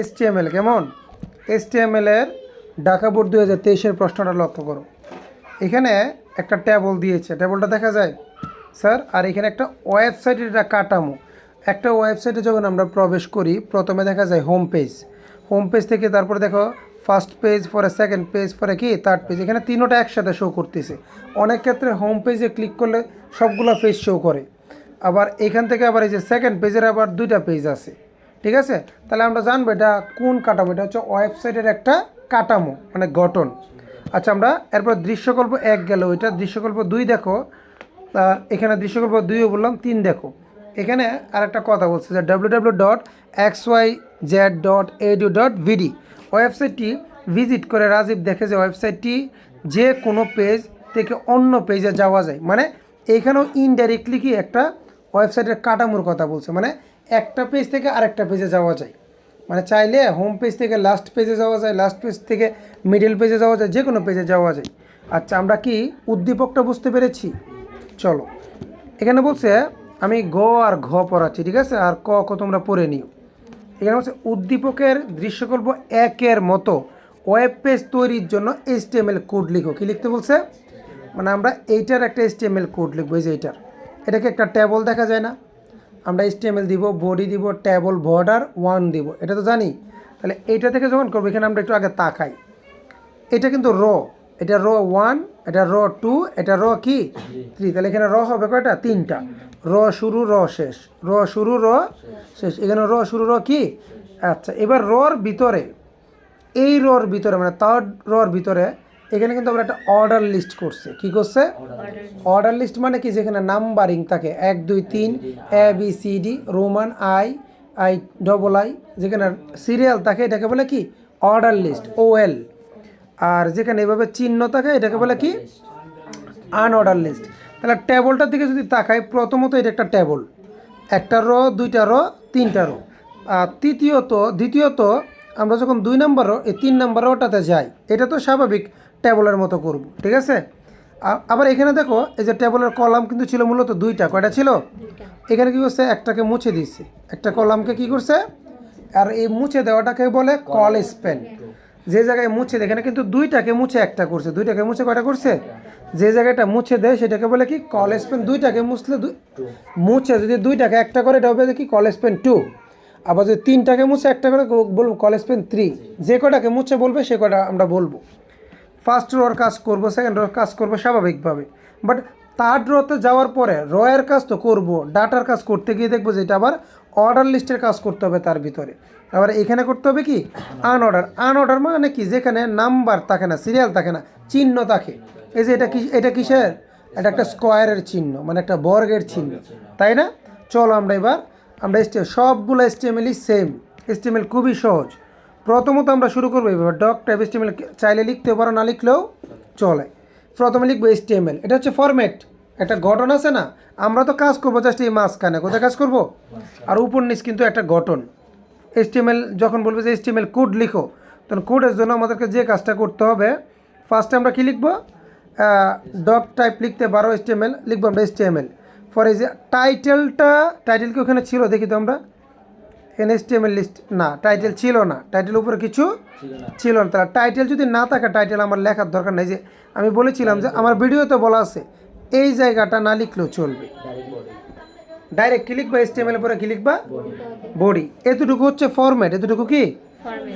S T M L কেমন? S T M এর Dhaka board দুই হাজার তেইশের প্রশ্নটা লক্ষ্য করো। এখানে একটা ট্যাবল দিয়েছে। ট্যাবলটা দেখা যায়? স্যার আর এখানে একটা ওয়েবসাইটের একটা কাঠামো। একটা ওয়েবসাইটে যখন আমরা প্রবেশ করি, প্রথমে দেখা যায় হোম পেজ হোম পেজ থেকে তারপরে দেখো ফার্স্ট পেজ পরে সেকেন্ড পেজ পরে কি? থার্ড পেজ এখানে তিনোটা একসাথে শো করতেছে। অনেক ক্ষেত্রে হোম পেজে ক্লিক করলে সবগুলো পেজ শো করে। আবার এখান থেকে আবার এই যে সেকেন্ড পেজের আবার দুইটা পেজ আছে। ঠিক আছে? তাহলে আমরা জানব এটা কোন কাঠামো? এটা হচ্ছে ওয়েবসাইটের একটা কাঠামো মানে গঠন। আচ্ছা আমরা এরপর দৃশ্যকল্প এক গেল। ওইটা দৃশ্যকল্প দুই দেখো। এখানে দৃশ্যকল্প দুইও বললাম, তিন দেখো। এখানে আরেকটা কথা বলছে যে W W dot X Y Z dot edu dot BD ওয়েবসাইটটি ভিজিট করে রাজীব দেখে যে ওয়েবসাইটটি যে কোনো পেজ থেকে অন্য পেজে যাওয়া যায়। মানে এইখানেও ইনডাইরেক্টলি কি একটা ওয়েবসাইটের কাঠামোর কথা বলছে। মানে একটা পেজ থেকে আরেকটা পেজে যাওয়া যায়। মানে চাইলে হোম পেজ থেকে লাস্ট পেজে যাওয়া যায় লাস্ট পেজ থেকে মিডল পেজে যাওয়া যায় যে কোনো পেজে যাওয়া যায়। আচ্ছা আমরা কি উদ্দীপকটা বুঝতে পেরেছি? চলো, এখানে বলছে, আমি গ আর ঘ পড়াচ্ছি, ঠিক আছে? আর ক ক তোমরা পড়ে নিও। এখানে বলছে, উদ্দীপকের দৃশ্যকল্প একের মতো। ওয়েব পেজ তৈরির জন্য এইচটিএমএল কোড লিখো। কি লিখতে বলছে? মানে আমরা এইটার একটা এইচটিএমএল কোড লিখব, এই যে এইটার। এটাকে একটা ট্যাবল দেখা যায় না। আমরা এইচটিএমএল দিব বডি দিব ট্যাবল বর্ডার ওয়ান দিব। এটা তো জানি। তাহলে এইটা থেকে যখন করব, এখানে আমরা একটু আগে তাকাই। এটা কিন্তু র এটা র ওয়ান এটা র টু এটা র কি? থ্রি তাহলে এখানে র হবে কয়টা? তিনটা। র শুরু র শেষ। র শুরু র শেষ। এখানে র শুরু র কি? আচ্ছা এবার রর ভিতরে। এই রর ভিতরে মানে থার্ড রর ভিতরে এখানে কিন্তু আমরা একটা অর্ডার লিস্ট করছে। কি করছে? অর্ডার লিস্ট মানে কি? যেখানে নাম্বারিং থাকে। এক, দুই, তিন A B C D roman I I double I যেখানে সিরিয়াল থাকে, এটাকে বলে কি? অর্ডার লিস্ট ও এল আর যেখানে এভাবে চিহ্ন থাকে, এটাকে বলে কি? আনঅর্ডার লিস্ট তাহলে টেবলটার দিকে যদি তাকাই, প্রথমত এটা একটা টেবল একটা রো দুইটা রো তিনটা রো আর তৃতীয়ত, দ্বিতীয়ত, আমরা যখন দুই নম্বর এই তিন নম্বর ওটাতে যাই, এটা তো স্বাভাবিক। টেবলের মতো করব ঠিক আছে? আবার এখানে দেখো এই যে টেবলের কলাম কিন্তু ছিল মূলত দুইটা কয়টা ছিল? এখানে কি করছে? একটাকে মুছে দিয়েছে। একটা কলামকে কি করছে? আর এই মুছে দেওয়াটাকে বলে কল স্পেন। যে জায়গায় মুছে এখানে কিন্তু দুইটাকে মুছে একটা করছে। দুইটাকে মুছে কয়টা করছে? যে জায়গাটা মুছে দেয় সেটাকে বলে কি কল স্পেন। দুইটাকে মুছলে মুছে যদি দুইটাকে একটা করে এটা হবে কি কল স্পেন টু। আবার যদি তিনটাকে মুছে একটা করে বলব কল স্পেন থ্রি। যে কটাকে মুছে বলবে সে কটা আমরা বলব। ফার্স্ট রোর কাজ করব সেকেন্ড রোর কাজ করব স্বাভাবিকভাবে। বাট থার্ড রোতে যাওয়ার পরে রয়ের কাজ তো করব ডাটার কাজ করতে গিয়ে দেখব যে এটা আবার অর্ডার লিস্টের কাজ করতে হবে তার ভিতরে। আবার এখানে করতে হবে কি? আনঅর্ডার আনঅর্ডার মানে কি? যেখানে নাম্বার থাকে না সিরিয়াল থাকে না, চিহ্ন থাকে। এই যে এটা কি এটা কিসের? এটা একটা স্কোয়ারের চিহ্ন মানে একটা বর্গের চিহ্ন। তাই না? চলো আমরা এবার, আমরা সবগুলো এসটিএমএলই সেম এসটিএমএল খুবই সহজ। প্রথমত আমরা শুরু করব এইভাবে ডক টাইপ এসটিএমএল চাইলে লিখতে পারো, না লিখলেও চলে। প্রথমে লিখব এসটিএমএল এটা হচ্ছে ফরম্যাট একটা গঠন আছে না, আমরা তো কাজ করব জাস্ট এই মাঝখানে। কোথায় কাজ করব? আর উপর নিচ কিন্তু একটা গঠন। এসটিএমএল যখন বলবে যে এসটিএমএল কোড লিখো, তখন কোডের জন্য আমাদেরকে যে কাজটা করতে হবে ফার্স্টে আমরা কী লিখব? ডক টাইপ লিখতে পারো এসটিএমএল লিখব আমরা এসটিএমএল ফর এই যে টাইটেলটা টাইটেল কি ওখানে ছিল দেখি তো আমরা। এনএসটিএমএল লিস্ট না টাইটেল ছিল না। টাইটেল উপরে কিছু ছিল না। তাহলে টাইটেল যদি না থাকে টাইটেল আমার লেখার দরকার নেই। যে আমি বলেছিলাম যে আমার ভিডিওতে বলা আছে এই জায়গাটা না লিখলেও চলবে। ডাইরেক্ট কি লিখবা? এসটিএমএল পরে ক্লিক বা বডি এতটুকু হচ্ছে ফরম্যাট এতটুকু কি?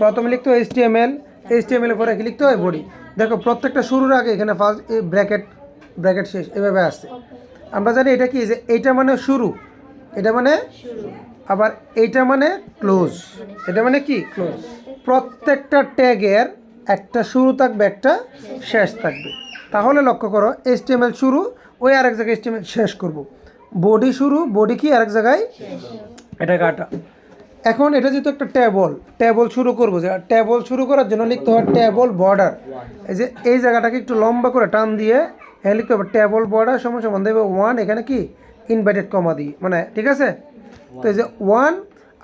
প্রথমে লিখতে হয় এসটিএমএল এসটিএমএল পরে কি লিখতে হয়? বডি দেখো প্রত্যেকটা শুরুর আগে এখানে ফার্স্ট এই ব্র্যাকেট ব্র্যাকেট শেষ এভাবে আসছে। আমরা জানি এটা কি? যে এইটা মানে শুরু। এটা মানে আবার এইটা মানে ক্লোজ এটা মানে কি? ক্লোজ প্রত্যেকটা ট্যাগের একটা শুরু থাকবে, একটা শেষ থাকবে। তাহলে লক্ষ্য করো এসটিএমএল শুরু, ওই আরেক জায়গায় এসটিএমএল শেষ করব। বডি শুরু বডি কি আরেক জায়গায়? এটা কাটা। এখন এটা যেহেতু একটা টেবল টেবল শুরু করব যে টেবল শুরু করার জন্য লিখতে হয় টেবল বর্ডার এই যে এই জায়গাটাকে একটু লম্বা করে টান দিয়ে, এখানে লিখতে হবে টেবল বর্ডার সময় সমান দেবে ওয়ান এখানে কি? ইনভাইটেড কমা দিই মানে ঠিক আছে? তো যে ওয়ান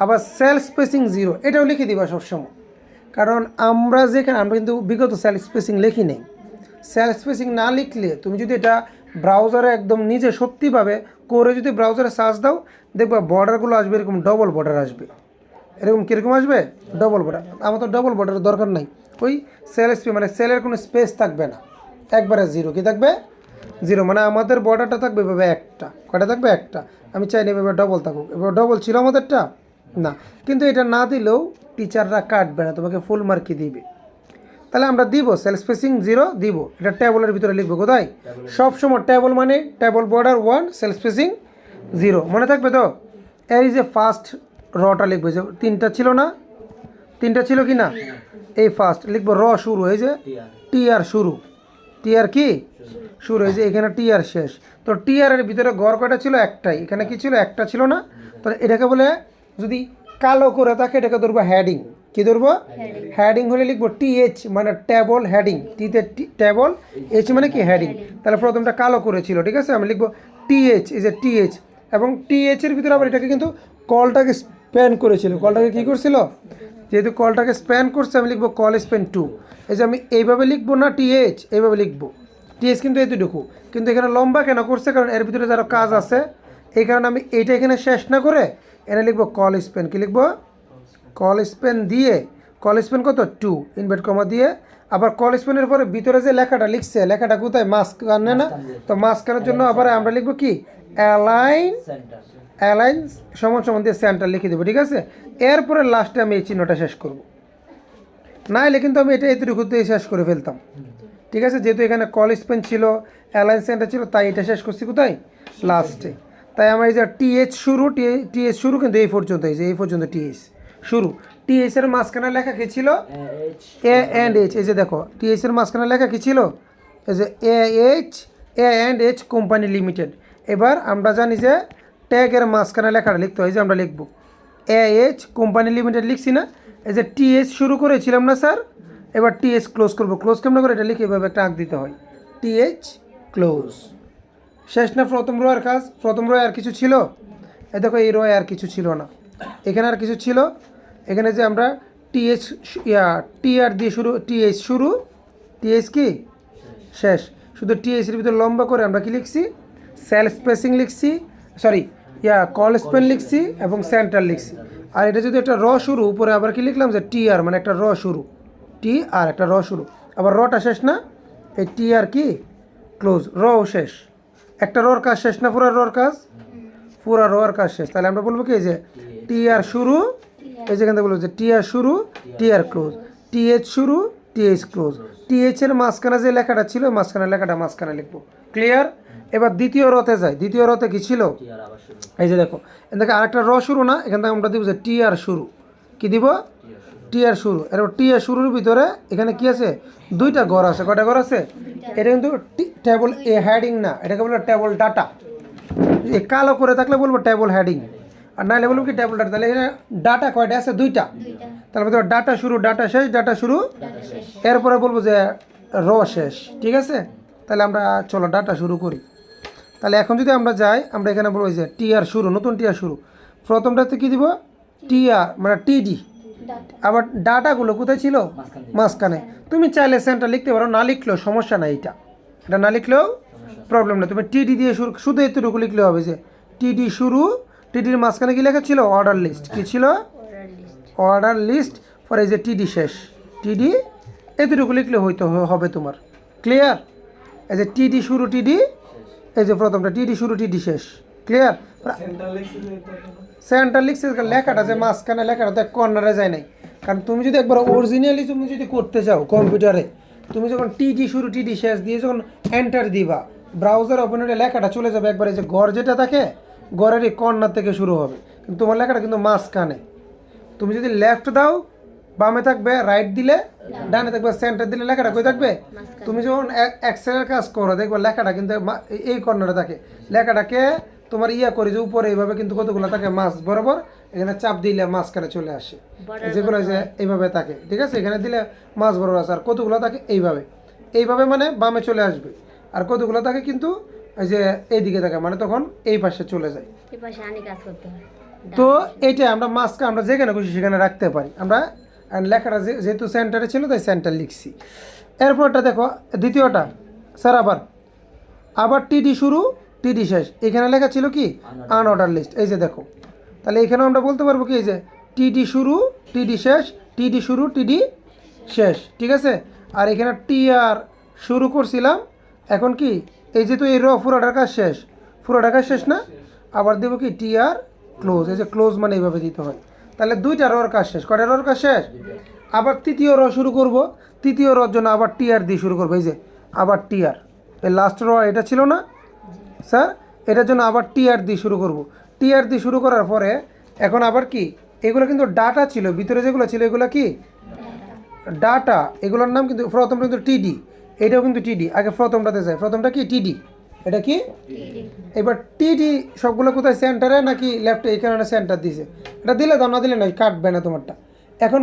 আবার সেল স্পেসিং জিরো এটাও লিখে দিবা সবসময়। কারণ আমরা যেখানে, আমরা কিন্তু বিগত সেল স্পেসিং লিখি নেই। সেল স্পেসিং না লিখলে তুমি যদি এটা ব্রাউজারে একদম নিজে সত্যিভাবে করে যদি ব্রাউজারে সার্চ দাও, দেখবা বর্ডারগুলো আসবে এরকম ডবল বর্ডার আসবে। এরকম কীরকম আসবে? ডবল বর্ডার আমার তো ডবল বর্ডারের দরকার নাই। ওই সেল স্পে মানে সেলের কোনো স্পেস থাকবে না। একবারে জিরো কি থাকবে? জিরো মানে আমাদের বর্ডারটা থাকবে এভাবে একটা। কটা থাকবে? একটা। আমি চাই না এভাবে ডবল থাকুক। এবার ডবল ছিল আমাদেরটা? না। কিন্তু এটা না দিলেও টিচাররা কাটবে না তোমাকে ফুল মার্কই দিবে। তাহলে আমরা দিব সেল স্পেসিং জিরো দিব। এটা ট্যাবলের ভিতরে লিখব কোথায়? সবসময় ট্যাবল মানে table border one cell spacing zero মনে থাকবে তো? এই যে ফার্স্ট রটা লিখব যে তিনটা ছিল না? তিনটা ছিল কি না? এই ফার্স্ট লিখব র শুরু এই যে টি আর শুরু। টি আর কি? শুরু হয়েছে এখানে টি আর শেষ। তো টি আর এর ভিতরে গড় কয়টা ছিল? একটাই। এখানে কি ছিল? একটা ছিল না? তো এটাকে বলে যদি কালো করে থাকে এটাকে ধরবো হ্যাডিং কি ধরবো? হ্যাডিং হলে লিখব টি এইচ মানে ট্যাবল হেডিং টিতে ট্যাবল এইচ মানে কি? হ্যাডিং তাহলে প্রথমটা কালো করেছিল ঠিক আছে? আমি লিখব টি এইচ এই যে টি এইচ এবং টি এইচ এর ভিতরে আবার এটাকে কিন্তু কলটাকে স্প্যান করেছিল। কলটাকে কি করছিল? যেহেতু কলটাকে স্প্যান করছে, আমি লিখব কল স্প্যান টু এই যে আমি এইভাবে লিখব না টি এইচ এইভাবে লিখব। টি এইচ কিন্তু এতটুকু। কিন্তু এখানে লম্বা কেন করছে? কারণ এর ভিতরে যারা কাজ আছে, এই কারণে আমি এইটা এখানে শেষ না করে এনে লিখব কল স্পেন কি লিখব? কল স্পেন দিয়ে কল স্পেন কত? টু ইনভার্ট কমা দিয়ে আবার কল স্পেনের পরে ভিতরে যে লেখাটা লিখছে লেখাটা কোথায়? মাস্ক আনে না? তো মাস্ক মাস্কানোর জন্য আবার আমরা লিখব কি? অ্যালাইন অ্যালাইন সমান সমান দিয়ে সেন্টার লিখে দেবো ঠিক আছে? এরপরে লাস্টে আমি এই চিহ্নটা শেষ করব। না এলে কিন্তু আমি এটা এতটুকুতেই শেষ করে ফেলতাম। ঠিক আছে? যেহেতু এখানে কল স্পেন ছিল অ্যালাইন সেন্টার ছিল তাই এটা শেষ করছি কোথায়? লাস্টে তাই আমার এই যে টিএইচ শুরু টিএইচ শুরু কিন্তু এই পর্যন্ত এই যে এই পর্যন্ত টিএইচ শুরু। টিএইচ এর মাঝখানে লেখা কি ছিল? এ অ্যান্ড এইচ এই যে দেখো টিএইচ এর মাঝখানে লেখা কি ছিল? এই যে A H A and H company limited এবার আমরা জানি যে ট্যাগের মাঝখানে লেখাটা লিখতে হয় যে আমরা লিখব। এ এইচ কোম্পানি লিমিটেড লিখছি না? এই যে টিএস শুরু করেছিলাম না স্যার? এবার টিএস ক্লোজ করব। ক্লোজ কেমন করে? এটা লিখে এভাবে একটা আঁক দিতে হয়। টিএইচ ক্লোজ শেষ না প্রথম রয়ের কাজ? প্রথম রয় আর কিছু ছিল? এ দেখো এই রয় আর কিছু ছিল না। এখানে আর কিছু ছিল? এখানে যে আমরা টিএস ইয়া টি আর দিয়ে শুরু টিএস শুরু টিএস কি? শেষ। শুধু টিএস এর ভিতরে লম্বা করে আমরা কি লিখছি? সেল স্পেসিং লিখছি, সরি, ইয়া, কল স্পেন লিখছি এবং সেন্টার লিখছি। আর এটা যদি একটা র শুরু, উপরে আবার কি লিখলাম যে টি আর মানে একটা র শুরু। টি আর একটা র শুরু। আবার রটা শেষ না? এই টি আর কি? ক্লোজ। রও শেষ। একটা রর কাজ শেষ না? পুরো রর কাজ? পুরা রর কাজ শেষ। তাহলে আমরা বলব কি? যে টি আর শুরু এই যেখান থেকে বলব যে টি আর শুরু টি আর ক্লোজ টি এইচ শুরু T H close T H এর মাঝখানে যে লেখাটা ছিল মাঝখানে লেখাটা মাঝখানে লিখব। ক্লিয়ার এবার দ্বিতীয় রথে যাই। দ্বিতীয় রথে কি ছিল? টি আর আবার শুরু। এই যে দেখো এখান থেকে আরেকটা র শুরু না এখান থেকে আমরা দিব যে টি আর শুরু। কি দিব? টি আর শুরু। এরপর টি আর শুরুর ভিতরে এখানে কি আছে? দুইটা ঘর আছে। কয়টা ঘর আছে? এটা কিন্তু টেবল এ হ্যাডিং না। এটাকে বলব টেবল ডাটা এ কালো করে থাকলে বলব টেবল হেডিং আর নাহলে বলব কি টেবল ডাটা তাহলে এখানে ডাটা কয়টা? আছে দুইটা। তাহলে তো ডাটা শুরু ডাটা শেষ ডাটা শুরু। এরপরে বলব যে র শেষ ঠিক আছে? তাহলে আমরা চলো ডাটা শুরু করি। তাহলে এখন যদি আমরা যাই আমরা এখানে বলব যে টিআর শুরু নতুন টিআর শুরু। প্রথমটাতে কি দিব? টিআর মানে টিডি আবার ডাটাগুলো কোথায় ছিল? মাঝখানে। তুমি চাইলে সেন্টার লিখতে পারো না লিখলেও সমস্যা নাই এটা। এটা না লিখলেও প্রবলেম নেই। তুমি টিডি দিয়ে শুরু শুধু এতটুকু লিখলে হবে যে টিডি শুরু টিডির মাঝখানে কি লেখা ছিল? অর্ডার লিস্ট কি ছিল? অর্ডার লিস্ট ফর এই যে টিডি শেষ। টিডি এতটুকু লিখলে হয়তো হবে তোমার। ক্লিয়ার এই যে টিডি শুরু টিডি এই যে প্রথমটা টিডি শুরু টিডি শেষ। ক্লিয়ার সেন্টার লিখছে লেখাটা যে মাঝখানে লেখাটা তো কর্নারে যায় নাই। কারণ তুমি যদি একবার অরিজিনালি তুমি যদি করতে চাও কম্পিউটারে তুমি যখন টিডি শুরু টিডি শেষ দিয়ে যখন এন্টার দিবা ব্রাউজার ওপেনের লেখাটা চলে যাবে একবারে যে গড় যেটা থাকে ঘরের এই কর্নার থেকে শুরু হবে। কিন্তু তোমার লেখাটা কিন্তু মাঝখানে। তুমি যদি লেফট দাও বামে থাকবে রাইট দিলে ডানে থাকবে সেন্টার দিলে লেখাটা কই থাকবে? তুমি যখন এক্সেলের কাজ করো দেখবে লেখাটা কিন্তু এই কর্নারে থাকে। লেখাটাকে তোমার ইয়া করে যে উপরে এইভাবে কিন্তু কতগুলো থাকে? মাছ বরাবর। এখানে চাপ দিলে মাঝখানে চলে আসে। যেগুলো যে এইভাবে থাকে ঠিক আছে? এখানে দিলে মাছ বরাবর আছে। আর কতগুলো থাকে? এইভাবে। এইভাবে মানে বামে চলে আসবে। আর কতগুলো থাকে কিন্তু এই যে এইদিকে থাকে মানে তখন এই পাশে চলে যায়। এ পাশে আনি কাজ করতে হয়। তো এইটা আমরা মাস্ক আমরা যেখানে খুশি সেখানে রাখতে পারি। আমরা লেখাটা যে- যেহেতু সেন্টারে ছিল তাই সেন্টার লিখছি। এরপরটা দেখো দ্বিতীয়টা স্যার আবার আবার টিডি শুরু টিডি শেষ। এখানে লেখা ছিল কি? আনঅর্ডার লিস্ট এই যে দেখো তাহলে এখানেও আমরা বলতে পারব কি? এই যে টিডি শুরু টিডি শেষ টিডি শুরু টিডি শেষ। ঠিক আছে? আর এখানে টি আর শুরু করছিলাম এখন কি? এই যে তো এই র পুরোটার কাজ শেষ। পুরোটার কাজ শেষ না? আবার দেবো কি টি আর ক্লোজ এই যে ক্লোজ মানে এইভাবে দিতে হয়। তাহলে দুইটা রর কাজ শেষ। কটা রর কাজ শেষ? আবার তৃতীয় র শুরু করব। তৃতীয় রর জন্য আবার টি আর দিয়ে শুরু করব। এই যে, আবার টি আর এই লাস্ট র এটা ছিল না? স্যার, এটার জন্য আবার টি আর দিয়ে শুরু করব। টি আর দিয়ে শুরু করার পরে এখন আবার কি, এগুলো কিন্তু ডাটা ছিল। ভিতরে যেগুলো ছিল, এগুলো কি? ডাটা এগুলোর নাম কিন্তু প্রথমটা কিন্তু টিডি এটাও কিন্তু টিডি আগে প্রথমটাতে যায় প্রথমটা কি? টিডি এটা কি? এবার টিডি সবগুলো কোথায়? সেন্টারে নাকি লেফটে এই কারণে সেন্টার দিয়েছে এটা দিলে দাও না দিলে নয় কাটবে না তোমারটা। এখন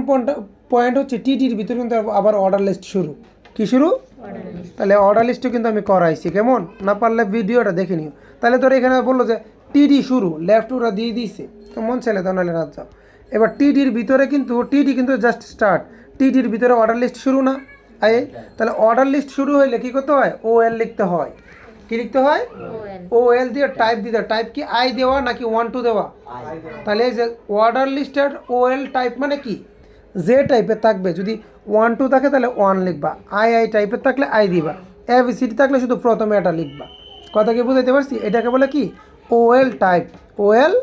পয়েন্ট হচ্ছে টিডির ভিতরে কিন্তু আবার অর্ডার লিস্ট শুরু। কি শুরু? তাহলে অর্ডার লিস্টও কিন্তু আমি করাইছি কেমন? না পারলে ভিডিওটা দেখে নিও। তাহলে তোর এখানে বলল যে টিডি শুরু লেফট ওরা দিয়ে দিয়েছে তো মন ছেলে তো নাহলে রাত যাও এবার টিডির ভিতরে কিন্তু টিডি কিন্তু জাস্ট স্টার্ট টিডির ভিতরে অর্ডার লিস্ট শুরু না। আই তাহলে অর্ডার লিস্ট শুরু হইলে কী করতে হয়? ও এল লিখতে হয়। কি লিখতে হয়? ও এল দিয়ে টাইপ দিতে হয়। টাইপ কি আই দেওয়া নাকি ওয়ান টু দেওয়া? তাহলে এই যে অর্ডার লিস্টের ও এল টাইপ মানে কি? যে টাইপের থাকবে। যদি ওয়ান টু থাকে তাহলে ওয়ান লিখবা। আই আই টাইপের থাকলে আই দিবা। এ বি সি থাকলে শুধু প্রথমে এটা লিখবা। কথা কি বুঝাইতে পারছি? এটাকে বলে কি? ও এল টাইপ ও এল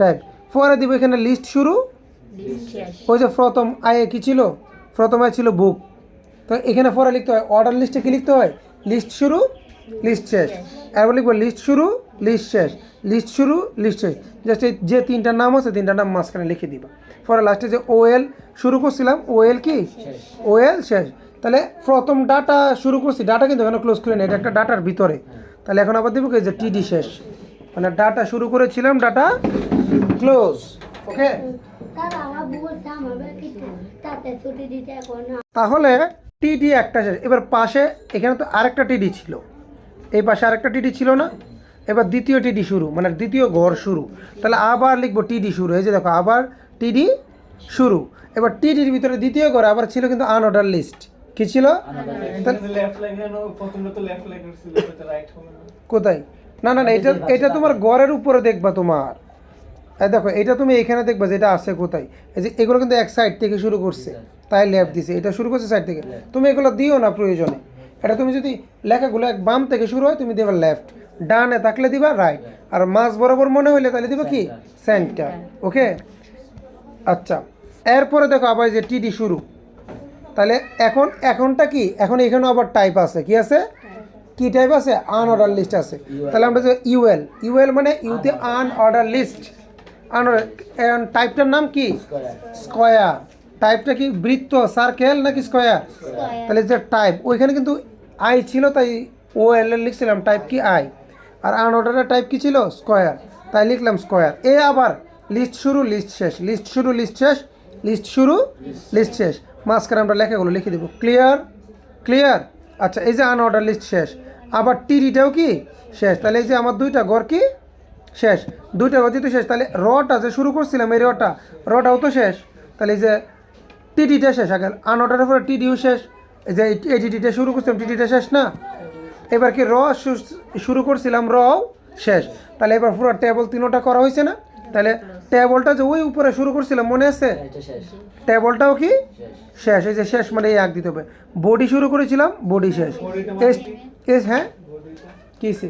টাইপ পরে দিব এখানে লিস্ট শুরু। ওই যে প্রথম আয়ে কি ছিল? প্রথম আয় ছিল বুক তো এখানে পরে লিখতে হয় অর্ডার লিস্টে কি লিখতে হয়? লিস্ট শুরু লিস্ট শেষ। এবার লিখব লিস্ট শুরু লিস্ট শেষ। লিস্ট শুরু লিস্ট শেষ। জাস্ট এই যে তিনটার নাম আছে তিনটার নাম মাঝখানে লিখে দিবা। পরে লাস্টে যে ওএল শুরু করছিলাম ওএল কি? ওএল শেষ। তাহলে প্রথম ডাটা শুরু করছি ডাটা কিন্তু এখানে ক্লোজ করে নেই এটা একটা ডাটার ভিতরে। তাহলে এখন আবার দেবো কি যে টিডি শেষ। মানে ডাটা শুরু করেছিলাম ডাটা ক্লোজ ওকে তাহলে টিডি একটা শেষ এবার পাশে এখানে তো আরেকটা টিডি ছিল। এই পাশে আরেকটা টিডি ছিল না? এবার দ্বিতীয় টিডি শুরু মানে দ্বিতীয় ঘর শুরু। তাহলে আবার লিখব টিডি শুরু। এই যে দেখো আবার টিডি শুরু। এবার টিডির ভিতরে দ্বিতীয় ঘর আবার ছিল কিন্তু আনঅর্ডার লিস্ট কি ছিল? কোথায়? না না না এটা এটা তোমার ঘরের উপরে দেখবা তোমার। দেখো এটা তুমি এখানে দেখবা যে এটা আছে কোথায়। এই যে এগুলো কিন্তু এক সাইড থেকে শুরু করছে। তাই লেফট দিছে। এটা শুরু করছে সাইড থেকে। তুমি এগুলো দিও না প্রয়োজনে। এটা তুমি যদি লেখাগুলো এক বাম থেকে শুরু হয় তুমি দেবা লেফট ডানে থাকলে দিবা রাইট আর মাঝ বরাবর মনে হইলে তাহলে দিবা কি? সেন্টার ওকে আচ্ছা। এরপরে দেখো আবার যে টিডি শুরু। তাহলে এখন এখনটা কি? এখন এখানে আবার টাইপ আছে। কি আছে? কি টাইপ আছে? আনঅর্ডার লিস্ট আছে। তাহলে আমরা যে ইউএল ইউএল মানে ইউতে আনঅর্ডার লিস্ট আনঅর্ডার টাইপটার নাম কি? স্কয়ার টাইপটা কি বৃত্ত সার্কেল নাকি স্কয়ার তাহলে যে টাইপ ওইখানে কিন্তু আই ছিল তাই ও এল এল লিখছিলাম টাইপ কি আই আর আনঅর্ডারের টাইপ কি ছিল? স্কয়ার তাই লিখলাম স্কয়ার এ আবার লিস্ট শুরু লিস্ট শেষ। লিস্ট শুরু লিস্ট শেষ লিস্ট শুরু লিস্ট শেষ। মাঝখানে আমরা লেখাগুলো লিখে দেবো। ক্লিয়ার ক্লিয়ার আচ্ছা এই যে আনঅর্ডার লিস্ট শেষ। আবার টিডিটাও কি? শেষ। তাহলে এই যে আমার দুইটা ঘর কি? শেষ। দুইটা ঘর যেহেতু শেষ তাহলে রটা যে শুরু করছিলাম এই রটা রটাও তো শেষ। তাহলে এই যে টিডিটা শেষ আগে আনঅর্ডারের পরে টিডিও শেষ এই যে এই টিডিটা শুরু করছিলাম টিডিটা শেষ না? এবার কি র শুরু করছিলাম রও শেষ। তাহলে এবার পুরো টেবল তিনোটা করা হয়েছে না? তাহলে টেবলটা যে ওই উপরে শুরু করছিলাম মনে আছে? টেবলটাও কি? শেষ। এই যে শেষ মানে এই আগ দিতে হবে। বডি শুরু করেছিলাম বডি শেষ। এস এস হ্যাঁ? কিসে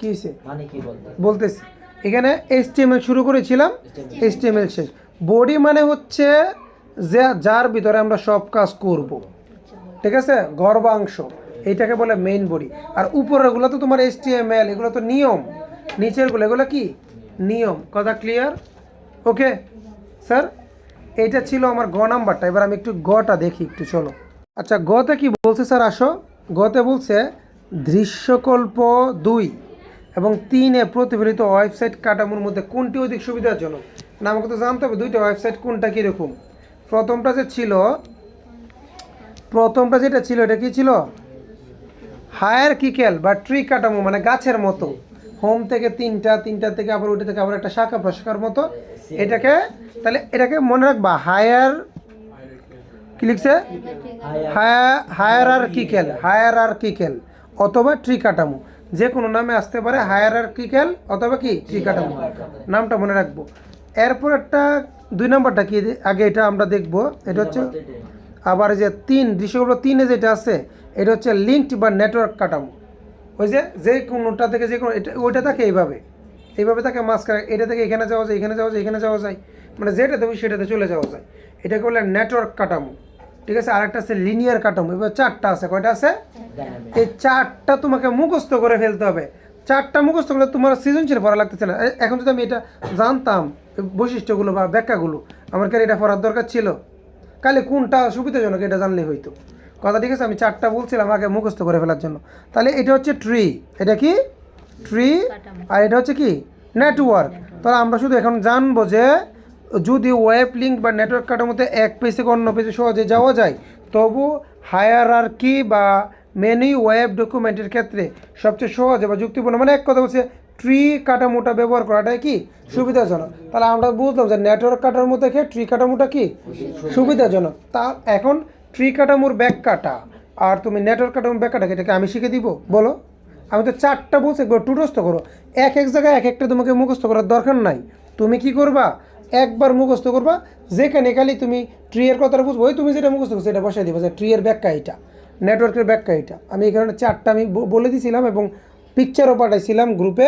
কিসে মানে বলতেছি। এখানে এইচটিএমএল শুরু করেছিলাম এইচটিএমএল শেষ। বডি মানে হচ্ছে যে যার ভিতরে আমরা সব কাজ করব। ঠিক আছে? গর্ভাংশ। এইটাকে বলে মেইন বডি আর উপরেরগুলো তো তোমার এইচটিএমএল এগুলো তো নিয়ম। নিচেরগুলো এগুলো কি? নিয়ম। কথা ক্লিয়ার ওকে স্যার এইটা ছিল আমার গ নাম্বারটা। এবার আমি একটু গটা দেখি একটু, চলো। আচ্ছা গতে কি বলছে স্যার? আসো। গতে বলছে, দৃশ্যকল্প দুই এবং তিনে প্রতিফলিত ওয়েবসাইট কাঠামোর মধ্যে কোনটি অধিক সুবিধাজনক? না, আমাকে তো জানতে হবে দুইটা ওয়েবসাইট কোনটা কীরকম। প্রথমটা যে ছিল, প্রথমটা যেটা ছিল, এটা কি ছিল? হায়ার কিকেল বা ট্রি কাঠামো মানে গাছের মতো। হোম থেকে তিনটা তিনটা থেকে আবার ওইটা থেকে আবার একটা শাখা প্রশাখার মতো। এটাকে, তাহলে এটাকে মনে রাখবা হায়ার কি লিখছে? হায়ার আর কিকেল হায়ার আর কিকেল অথবা ট্রি কাঠামো যে কোনো নামে আসতে পারে হায়ার আর কিকেল অথবা কি? ট্রি কাঠামো নামটা মনে রাখব। এরপর একটা দুই নম্বরটা কি? আগে এটা আমরা দেখব। এটা হচ্ছে আবার এই যে তিন দৃশ্যগুলো তিনে যেটা আছে এটা হচ্ছে লিঙ্কড বা নেটওয়ার্ক কাঠামো। ওই যে যে কোনোটা থেকে যে কোনো এটা ওইটা থাকে এইভাবে। এইভাবে থাকে মাঝখানে এটা থেকে এখানে যাওয়া যায় এখানে যাওয়া যায় এখানে যাওয়া যায়। মানে যেটা দেবে সেটাতে চলে যাওয়া যায়। এটাকে বলে নেটওয়ার্ক কাঠামো। ঠিক আছে? আরেকটা আছে লিনিয়ার কাঠামো। এবার চারটা আছে। কয়টা আছে? এই চারটা তোমাকে মুখস্থ করে ফেলতে হবে। চারটা মুখস্থ করলে তোমার সৃজনশীল পড়া লাগতেছে না। এখন যদি আমি এটা জানতাম বৈশিষ্ট্যগুলো বা ব্যাখ্যাগুলো আমার কাছে এটা পড়ার দরকার ছিল। কালে কোনটা সুবিধাজনক এটা জানলে হইতো। কথা ঠিক আছে, আমি চারটা বলছিলাম আগে মুখস্থ করে ফেলার জন্য। তাহলে এটা হচ্ছে ট্রি এটা কি? ট্রি আর এটা হচ্ছে কি? নেটওয়ার্ক তাহলে আমরা শুধু এখন জানব যে যদি ওয়েব লিঙ্ক বা নেটওয়ার্ক কাঠামোতে এক পেজ থেকে অন্য পেজে সহজে যাওয়া যায়, তবু হায়ার আর কি বা মেনি ওয়েব ডকুমেন্টের ক্ষেত্রে সবচেয়ে সহজে বা যুক্তিপূর্ণ মানে এক কথা বলছে ট্রি কাঠামোটা ব্যবহার করাটাই কি সুবিধাজনক? তাহলে আমরা বুঝলাম যে নেটওয়ার্ক কাঠামো থেকে ট্রি কাঠামোটা কি সুবিধাজনক। তা এখন ট্রি কাঠামোর কাটা আর তুমি নেটওয়ার্ক কাঠামোর কাটা এটাকে আমি শিখে দিব? বলো। আমি তো চারটা বলছি, একবার টুটস্থ করো। এক এক জায়গায় এক একটা তোমাকে মুখস্থ করার দরকার নাই। তুমি কি করবা? একবার মুখস্থ করবা, যেখানে খালি তুমি ট্রিয়ের কথাটা বুঝব, ওই তুমি যেটা মুখস্থ করছ সেটা বসাই দিবা যে ট্রিয়ের ব্যাখ্যা এটা, নেটওয়ার্কের ব্যাখ্যা এটা। আমি এই কারণে চারটা আমি বলে দিয়েছিলাম এবং পিকচারও পাঠাইছিলাম গ্রুপে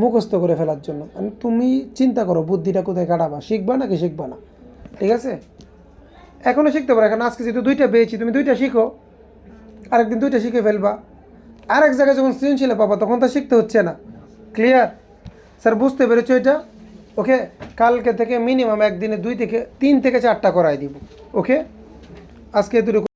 মুখস্থ করে ফেলার জন্য। তুমি চিন্তা করো, বুদ্ধিটা কোথায় কাটাবা, শিখবা নাকি শিখবা না? ঠিক আছে? এখনও শিখতে পারো, এখন আজকে যেহেতু দুইটা পেয়েছি, তুমি দুইটা শিখো। আরেকদিন দুইটা শিখে ফেলবা। আর এক জায়গায় যখন সৃজনশীল পাবা, তখন তো শিখতে হচ্ছে না। ক্লিয়ার স্যার বুঝতে পেরেছ এটা? ওকে কালকে থেকে মিনিমাম একদিনে দুই থেকে, তিন থেকে চারটা করাই দিব। ওকে আজকে দুটো